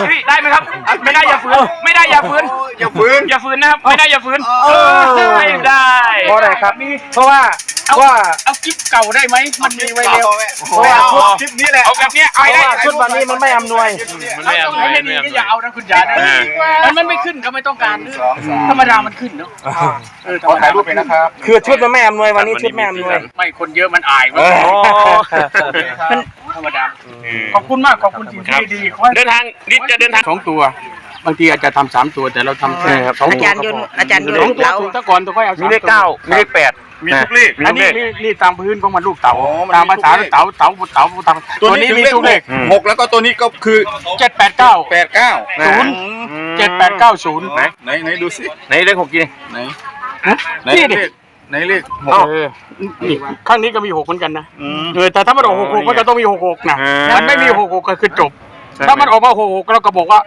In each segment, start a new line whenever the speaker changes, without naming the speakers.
เฮ้ยได้ไหมครับอะไม่ได้อย่าฝืนไม่ได้อย่าฝืน
อย่าฟื้น
อย่าฝืนนะครับ ไม่ได้อย่าฝืน
เออ
ไม่ได้
เพราะอะไรครับเพราะว่า
เอา
ว่า
เอาคลิปเก่าได้ไหมมันมีไว้แล้ว
เพราะว่าชุดคลิปนี้แหละ
เอาแบบเนี้ย
เพ
เอา
ราะ
ให้ได้
ว่าชุดวันนี้มันไม่อำนวย
มันไม่
เอา
เอา
ตรงไหน
ไม่
ไม่
ไม่
ดี
เอา
ก็อย่าเอานะคุณจ๋านะมันมันไม่ขึ้นก็ไม่ต้องการนะธรรมดามันขึ้นเนาะเออธร
ขอ
รม
ถ่า
ดาย
รูปไปนะครับ
คือชุดมันไม่อำนวยวันนี้ชุดไม่อำนวย
ไม่คนเยอะมันอายมัน
เออ
มันธรรมดา ขอบคุณมากขอบคุณจริงที่ดีขอให้
เดินทางนิดจะเดินทาง
สองตัว บางทีอาจจะทำสามตัวแต่เราทำแค่
ครับ
สอง
อา
ตัว
จารย์ยนต์อาจารย์ยน
สอง
ต์
ตัว
เรา
ถูกตะก่อนตัวค่อยเอา
มี
มี
เลขเก้ามีเลขแปด
มีทุกเลข
มี
อัน
เล
นี้
ข
นี่นี่ตามพื้นของมันลูกเต๋า
อ๋อมัน
ตามภาษา
มีทุกเลข
เต๋าเต๋าเต๋าเต๋า
ตัวนี้
มีทุกเลข
อืม
หกแล้วก็ตัวนี้ก็คือ
เจ็ดแปดเก้า
แปดเก้า
ศูนย์เจ็ดแปดเก้าศูนย์
ไหน
ไหนไหนดูสิ
ไหนเลขหกกี่
ไหน
ฮะ
ไหน
นี่
เล
ดิ
ข ไหนเลขห
เอ้า
ก
เออนี่ข้างนี้ก็มีหกเหมือนกันนะ
อืม
เออแต่ถ้ามันออกหกหกมันก็ต้องมีหกหกนะ
อ่ามั
มันไม่มีหกหกก็คือจบ
ใช่
ถ้ามันออกมาหกหกเราก็บอกว่า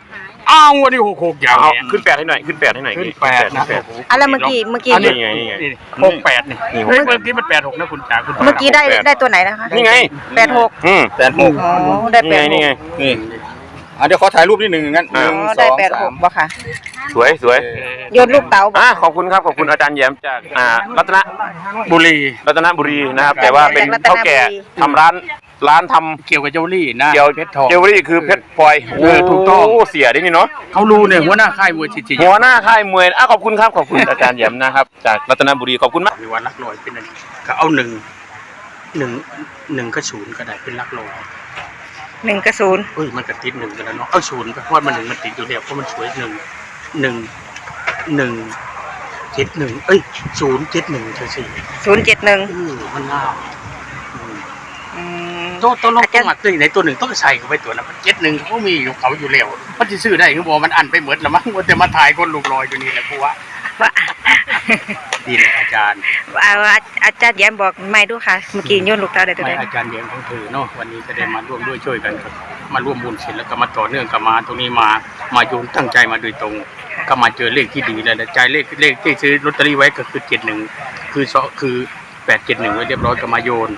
อ้าววันนี้หกหกอย่าง
เอา
เงี้ย
ขึ้นแปดให้หน่อยขึ้นแปดให้หน่อย
ขึ้นแปดนะ
ขึ้แปด
อะแล้วเมื่อกี้เมื่อกี้
อันนี้
นี่ไงนี่ไง
นี่หกแปดนี่
นี่หก
เฮ้ยเมื่อกี้มันแปดหกนะคุณจ๋าคุณ
เมื่อกี้ได้ได้ตัวไหนนะคะ
นี่ไง
แปดหก
อืม
แปดหก
อ๋อได้
นี่
แป
ไง
ดห
นี่
ก
ไง
นี่ อะเดี๋ยวขอถ่ายรูปนิดหนึ่งงั้นห
อ่า
นึ่ง
อ๋อ
ส
ได้
อง
แปดห
สากม
บ่ค่ะ
สวยสวย
โยนลูกเต๋าบ่
อะขอบคุณครับขอบคุณอาจารย์แย้มจากอ่ารัตน
บุรี
รัตนบุรีนะครับ แต่ว่าเป็นเท่าแก่ทำร้านร้านทำ
เกี่ยวกับเจวลรี่นะ
เกียว
เพชรทอง
เจวเวลรี่คือเพชรพลอย
เออถูกต้อง
โเสียได้นี่เนาะ
เขารู้เนี่ยหัวหน้าค่ายมวยจิจิ
หัวหน้าค่ายมวยอะขอบคุณครับขอบคุณ อาจารย์แย้มนะครับ จากรัตนบุรีขอบคุณมาก
มีวันลักลอยเป็นอะไรก็เอาหนึ่งหนึ่งหนึ่งก็ศูนย์ก็ได้เป็นลักลอย
หนึ่งกระศูนย์
เอ้ยมันก็ติดหนึ่งกันแล้วเนาะเอาศูนย์ไปเพราะว่ามันหนึ่งมันติดอยู่แล้วเพราะมันสวยหนึ่งหนึ่งหนึ่งเจ็ดหนึ่งเอ้ยศูนย์เจ็ดหนึ่งเธอสิ
ศูนย์เจ็ดหนึ่ง
เออมันง่ายอืมตัวตัวลงตัวหมักตัวไหนตัวหนึ่งต้องใส่เข้าไปตัวนั้นมันเจ็ดหนึ่งเขามีอยู่เขาอยู่แล้วมันจะซื้อได้คือบอกมันอันไปหมดแล้วมั้งว่าแต่มาถ่ายคนลูกลอยอยู่นี่แหละกูว่า
ว่า
ดีเลยอาจารย์
เอาอาอาจารย์แย้มบอกไม่ดูค่ะ เมื่อกี้โยนลูกเต๋าได้ตัว
ไม่
ไหน
อาจารย์เลี้ยงของเธอเนาะวันนี้จะได้มาร่วมด้วยช่วยกันครับมาร่วมบุญเสร็จแล้วก็มาต่อเนื่องกับมาตรงนี้มามาโยนตั้งใจมาโดยตรง ก็มาเจอเลขที่ดีแล้วนะใจเลขเลขที่ซื้อลอตเตอรี่ไว้ก็คือเจ็ดหนึ่งคือสคือแปดเจ็ดหนึ่งไว้เรียบร้อยก็มาโยน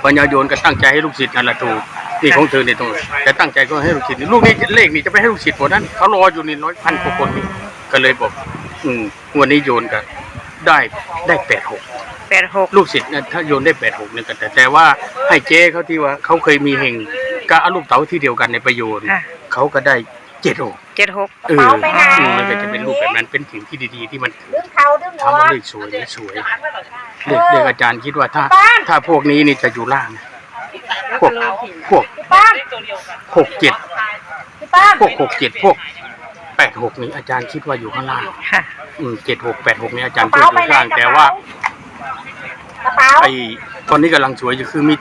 พอโยนก็ตั้งใจให้ลูกศิษย์นั่นแหละถูกนี่ของเธอในตรงแต่ตั้งใจก็ให้ลูกศิษย์ลูกนี้เลขนี่จะไปให้ลูกศิษย์หมดนั้นเขารออยู่นี่ร้อยพันกว่าคนนี่ก็เลยบอก อืมวันนี้โยนกันได้ได้แปดหก
แปดหก
ลูกศิษย์เนี่ยถ้าโยนได้แปดหกเนี่ยก็แต่แต่ว่าให้เจ๊เขาที่ว่าเขาเคยมีเฮงก็เอาลูกเต๋าที่เดียวกันในประโยชน์
ค่ะ
เขาก็ได้เจ็ดหก
เจ็ดหก
เอออืมมันก็จะเป็นรูปแบบนั้นเป็นสิ่งที่ดีๆ ที่มันทำให้เลขสวยและสวยเลขเลขอาจารย์คิดว่าถ้า ถ้าพวกนี้นี่จะอยู่ล่างนะพวกพวกหกเจ็ดพวกหกเจ็ดพวก แปดหกนี้อาจารย์คิดว่าอยู่ข้างล่าง
ค่ะ
อืมเจ็ดหกแปดหกนี้อาจารย์คิดว่าอยู่ข้างล่างแต่ว่าไอ้ตอนนี้กำลังสวยอยู่คือมี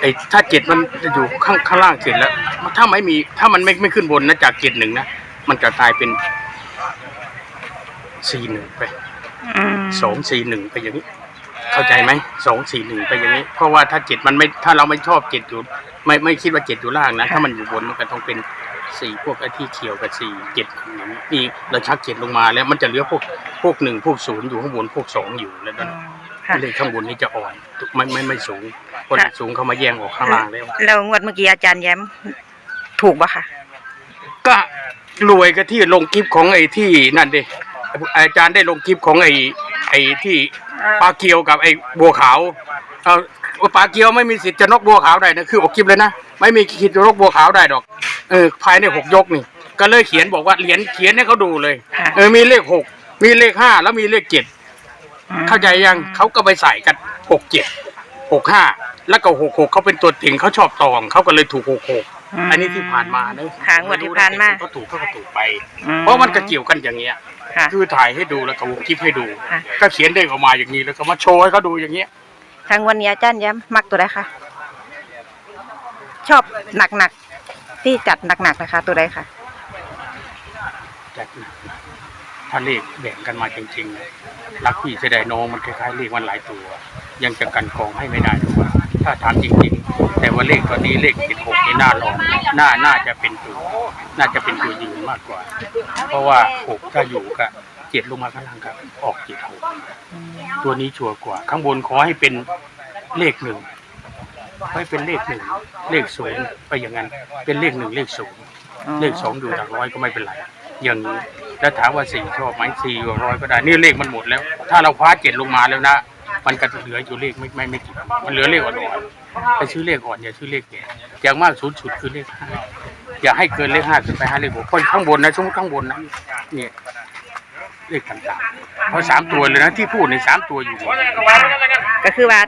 ไอ้ถ้าเจ็ดมันจะอยู่ข้างข้างล่างเสร็จแล้ว ถ้าไม่มี ถ้ามันไม่ไม่ขึ้นบนนะจากเจ็ดหนึ่งนะมันจะกลายเป็นสี่หนึ่งไป
อืม
สองสี่หนึ่งไปอย่างนี้ เข้าใจไหมสองสี่หนึ่งไปอย่างนี้ เพราะว่าถ้าเจ็ดมันไม่ถ้าเราไม่ชอบเจ็ดอยู่ ไม่ไม่คิดว่าเจ็ดอยู่ล่างนะถ้ามันอยู่บนมันก็ต้องเป็น สี่พวกไอ้ที่เขียวกับสี่เจ็ดอย่างนี้นี่เราชักเจ็ดลงมาแล้วมันจะเหลือพวกพวกหนึ่งพวกศูนย์อยู่ข้างบนพวกสองอยู่แล้วนั่น
ค่ะ
เลขข้างบนนี่จะอ่อนไม่ไม่ไม่สูงคน
ค่ะ
สูงเขามาแย่งออกข้างล่างแล้ว
แล้วงวดเมื่อกี้อาจารย์แย้มถูกปะค่ะ
ก็รวยก็ที่ลงคลิปของไอ้ที่นั่นดิอาจารย์ได้ลงคลิปของไอ้ไอ้ที่ ปลาเกียวกับไอ้บัวขาวเอาปลาเกียวไม่มีสิทธิ์จะนกบัวขาวได้นะคือออกคลิปเลยนะไม่มีสิทธิ์จะนกบัวขาวได้ดอกเออภายในหกยกนี่ ก็เลยเขียนบอกว่าเหรียญเขียนให้เขาดูเลย
ค่ะ
เออมีเลขหกมีเลขห้าแล้วมีเลขเจ็ดเข้าใจยังเขาก็ไปใส่กันหกเจ็ดหกห้าแล้วก็หกหกเขาเป็นตัวติ่งเขาชอบตองเขาก็เลยถูกหกหก
อืม
อันนี้ที่ผ่านมานะ
ค่ะงวดที่ผ่านมา
ก็ถูกเขาก็ถูกไป
อืม
เพราะมันก็เกี่ยวกันอย่างเงี้ย
ค่ะ
คือถ่ายให้ดูแล้วก็วงคลิปให้ดู
ค่ะ
ก็เขียนได้ออกมาอย่างนี้แล้วก็มาโชว์ให้เขาดูอย่างเงี้ย
ทางวันนี้อาจารย์แย้มมักตัวใดคะชอบหนักๆที่จัดหนักๆนะคะ ตัวใดค่ะ
จากนั้นถ้าเลขแบ่งกันมาจริงๆนะรักพี่เสียดายน้องมันคล้ายๆเลขมันหลายตัว ยังจะกันกองให้ไม่ได้หรอกว่าถ้าถามจริงๆ แต่ว่าเลขตัวนี้เลขเจ็ดหกนี่น่าลองน่าน่าจะเป็นตัว น่าจะเป็นตัวยืนมากกว่า เพราะว่าหกถ้าอยู่ก็เจ็ดลงมาข้างล่างก็ออกเจ็ดหกตัวนี้ชัวร์กว่า ข้างบนขอให้เป็นเลขหนึ่งขอให้เป็นเลขหนึ่งเลขศูนย์ไปอย่างนั้น เป็นเลขหนึ่งเลขศูนย์
อ๋อ
เลขสองอยู่หลักร้อยก็ไม่เป็นไร อย่างนี้แล้วถามว่าสี่ชอบไหมสี่อยู่ร้อยก็ได้ นี่เลขมันหมดแล้ว ถ้าเราคว้าเจ็ดลงมาแล้วนะมันก็เหลืออยู่เลขไม่ไม่ไม่กี่มันเหลือเลขอ่อนๆไปซื้อเลขอ่อนอย่าซื้อเลขแก่อย่างมากสูงสุดคือเลขห้า อย่าให้เกินเลขห้าขึ้นไปห้าเลขหกเพราะข้างบนนะช่วงข้างบนนะเนี่ยเลขต่างๆเพราะสามตัวเลยนะที่พูดในสามตัวอยู่
ก็คือว่า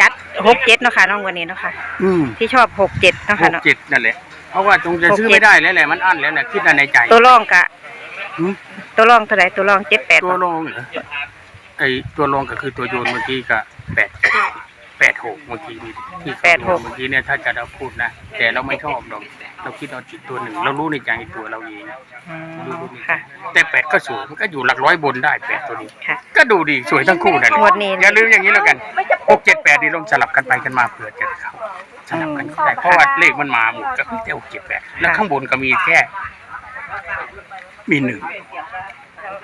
จัดหกเจ็ดเนาะค่ะน้องวันนี้เนาะค่ะ
อืม
ที่ชอบหกเจ็ดเนาะ
ห
ค่ะ
ก
เนาะ
เจ็ดนั่นแหละเพราะว่าตรงจะซื้อ
หกเจ็ด
ไม่ได้แล้วแหละมันอั้นแล้วแหละคิดในใจ
ตัวรองกะ
หืม
ตัวรองเท่าไหร่ตัวรองเจ็ดแปด
ตัวรองเหรอไอตัวรองก็คือตัวโยนเมื่อกี้ก็แปดแปดหกเมื่อกี้นี่ที่เขาโยนเมื่อกี้เนี่ยถ้าจะเราพูดนะแต่เราไม่ชอบดอก เราคิดเอาจิตตัวหนึ่ง เรารู้ในใจตัวเราเอง
อืม
รู้รู้ในใจ
ค่ะ
แต่แปดก็สวยมันก็อยู่หลักร้อยบนได้แปดตัวนี้
ค่ะ
ก็ดูดีสวยทั้งคู่นั่นแหละ
งวดนี้
อย่าลืมอย่างนี้แล้วกันหกเจ็ดแปดนี่ลองสลับกันไปกันมาเผื่อจะเข้าสลับกันก็ได้เพราะว่าเลขมันมาหมดก็คือแต่หกเจ็ดแปดแล้วข้างบนก็มีแค่ มีหนึ่ง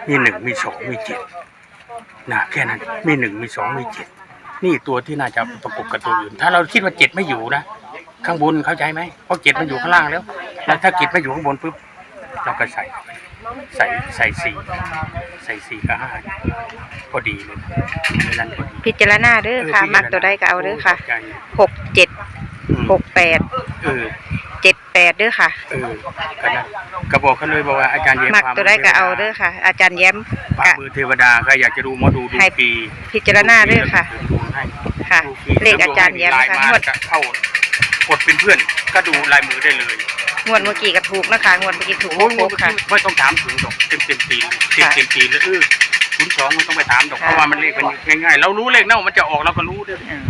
มีหนึ่งมีสองมีเจ็ดนะแค่นั้นมีหนึ่งมีสองมีเจ็ดนี่ตัวที่น่าจะประกบกับตัวอื่น ถ้าเราคิดว่าเจ็ดไม่อยู่นะ ข้างบนเข้าใจไหมเพราะเจ็ดมันอยู่ข้างล่างแล้ว แล้วถ้าเจ็ดไม่อยู่ข้างบนปุ๊บเราก็ใส่ ใส่ใส่สี่ใส่สี่กับห้าพอดีเลยในนั้นพอดี
พิจารณาเด้อค่ะ มักตัวใดก็เอาเด้อค่ะ
ใจ
หกเจ็ด
อืม
หกแปด
เออ
เจ็ดแปดเด้อค่ะ
เออก็นะก็บอกเขาเลยบอกว่าอาจารย์เย็น
มักตัวใดก็เอาเด้อค่ะ อาจารย์แย้ม
ฝ่ากะมือเทวดาใครอยากจะดูหมอดูดู
ให้
ฟรี
พิจารณาเด้อค่ะ
ดูให้
ค่ะ
ดูฟรี
เลขอาจารย์แย้ม
ไลน์
ค่ะ
มาง
วด
ก็เข้า กดเป็นเพื่อนก็ดูลายมือได้เลย
งวดเมื่อกี้ก็ถูกนะคะงวดเมื่อกี้ถูก
โอ้
โอ้
โห
โหค่ะ
ไม่ต้องถามถึงหรอกเต็มเต็มๆปีเลยเต็ม
ค่ะ
เต็มๆปีเลยเออศูนย์สองไม่ต้องไปถามหรอก
ค่ะ
เพราะว่ามันเลขมันง่ายๆเรารู้เลขเน่ามันจะออกเราก็รู้ด้วย
อืม